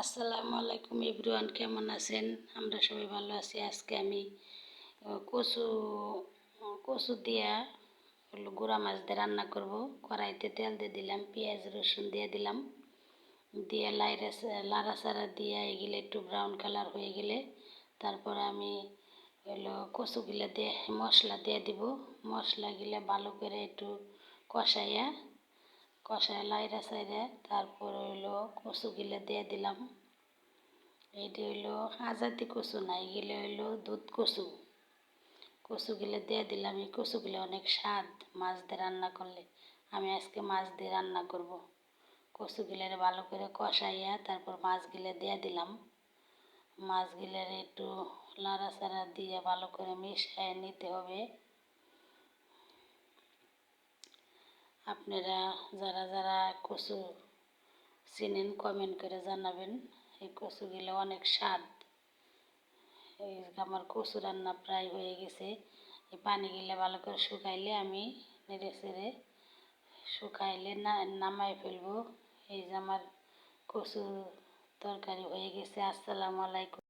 আসসালামু আলাইকুম এভরিওয়ান, কেমন আছেন? আমরা সবাই ভালো আছি। আজকে আমি কচু কচু দিয়া হলো গুঁড়া মাছ দিয়ে রান্না করব। কড়াইতে তেল দিয়ে দিলাম, পেঁয়াজ, রসুন দিয়ে দিলাম। দিয়ে লাইরা লাড়াচাড়া দিয়ে এগুলো একটু ব্রাউন কালার হয়ে গেলে তারপর আমি হলো কচুগুলো দিয়ে মশলা দিয়ে দিব। মশলাগুলো ভালো করে একটু কষাইয়া কষায় লাইরা সাইরা তারপর হইল কচুগুলো দিয়ে দিলাম। এইটি হইল আজাতি কচু না, এগুলো হইল দুধ কচু। কচুগুলো দিয়ে দিলাম, এই কচুগুলো অনেক স্বাদ, মাছ দিয়ে রান্না করলে। আমি আজকে মাছ দিয়ে রান্না করব। কচুগুলো ভালো করে কষাইয়া তারপর মাছগুলো দিয়ে দিলাম। মাছগুলোর একটু লাড়াচাড়া দিয়ে ভালো করে মিশিয়ে নিতে হবে। আপনারা যারা যারা কচু চিনেন কমেন্ট করে জানাবেন। এই কচুগুলো অনেক স্বাদ। এই আমার কচু রান্না প্রায় হয়ে গেছে। এই পানিগুলো ভালো করে শুকাইলে আমি নেড়ে চেড়ে শুকাইলে না, নামাই ফেলব। এই যে আমার কচু তরকারি হয়ে গেছে। আসসালামু আলাইকুম।